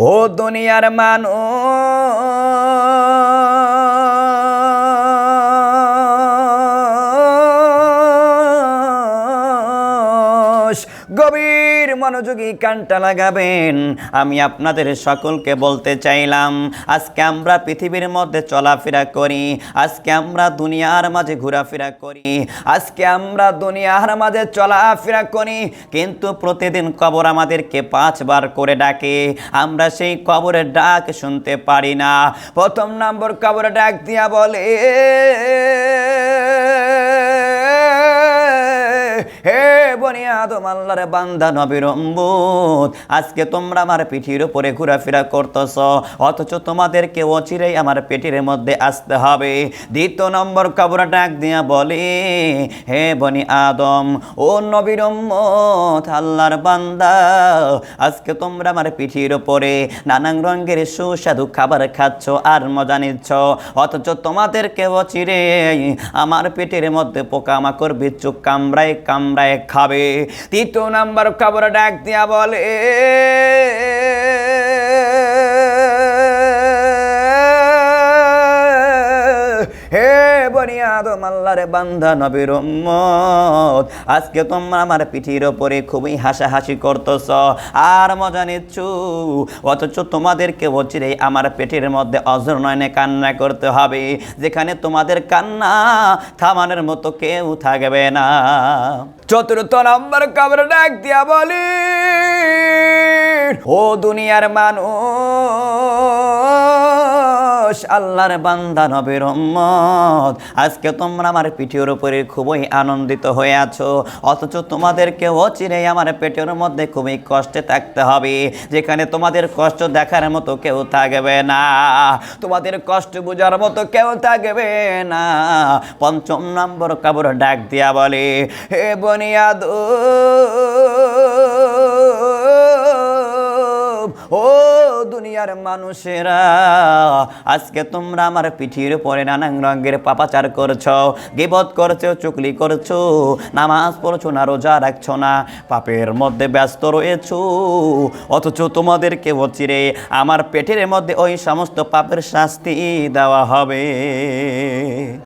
ও দুনিয়ার মানুষ গভীর মনোযোগী কানটা লাগাবেন। আমি আপনাদের সকলকে বলতে চাইলাম, আজকে আমরা পৃথিবীর মধ্যে চলাফেরা করি, আজকে আমরা দুনিয়ার মাঝে ঘোরাফেরা করি, আজকে আমরা দুনিয়ার মাঝে চলাফেরা করি, কিন্তু প্রতিদিন কবর আমাদেরকে পাঁচবার করে ডাকে। আমরা সেই কবরের ডাক শুনতে পারি না। প্রথম নম্বর কবরের ডাক দিয়া বলে, হে বনি আদম আল্লাহর বান্দা নবীর অম্বুত আজকে তোমরা আমার পিঠির উপরে ঘোরাফেরা করতেছ, অথচ তোমাদেরকে অচিরেই আমার পেটির মধ্যে আসতে হবে। দ্বিতীয় নম্বর ডাক দিয়া বলে, হে বনি আদম ও নবীর উম্মত আল্লাহর বান্দা, আজকে তোমরা আমার পিঠির উপরে নানান রঙের সুস্বাদু খাবার খাচ্ছ আর মজা নিচ্ছ, অথচ তোমাদেরকে অচিরে আমার পেটের মধ্যে পোকামাকড়, বিচ্ছু কামড়ায় কামড়ায় খাবে। তৃতীয় নাম্বার খবর ডাক দিয়া বলে হে বনি আদম আল্লাহর বান্ধা নবীর আজকে তোমরা আমার পিঠির ওপরে খুবই হাসাহাসি করতেছ, আর মজা নিচ্ছ। অথচ তোমাদেরকে অচিরেই আমার পেটের মধ্যে অজর নয়নে কান্না করতে হবে, যেখানে তোমাদের কান্না থামানোর মতো কেউ থাকবে না। চতুর্থ নম্বর কবর ডাক দিয়া বলি, ও দুনিয়ার মানুষ আল্লাহর বান্দা, নবীর উম্মত। আজকে তোমরা আমার পিঠের উপরে খুবই আনন্দিত হয়ে আছো। অথচ তোমাদেরকে অচিরে আমার পেটের মধ্যে খুবই কষ্টে থাকতে হবে। যেখানে তোমাদের কষ্ট দেখার মতো কেউ থাকবে না। তোমাদের কষ্ট বোঝার মতো কেউ থাকবে না। পঞ্চম নম্বর কাবর ডাক দিয়া বলে, হে বনিয়াদ দুনিয়ার মানুষেরা, আজকে তোমরা আমার পিঠির উপরে নানান রঙের পাপাচার করছ, গিবত করছ চুকলি করছ, নামাজ পড়ছো না, রোজা রাখছো না, পাপের মধ্যে ব্যস্ত রয়েছো, অথচ তোমাদেরকে চিরে আমার পেটের মধ্যে ওই সমস্ত পাপের শাস্তি দেওয়া হবে।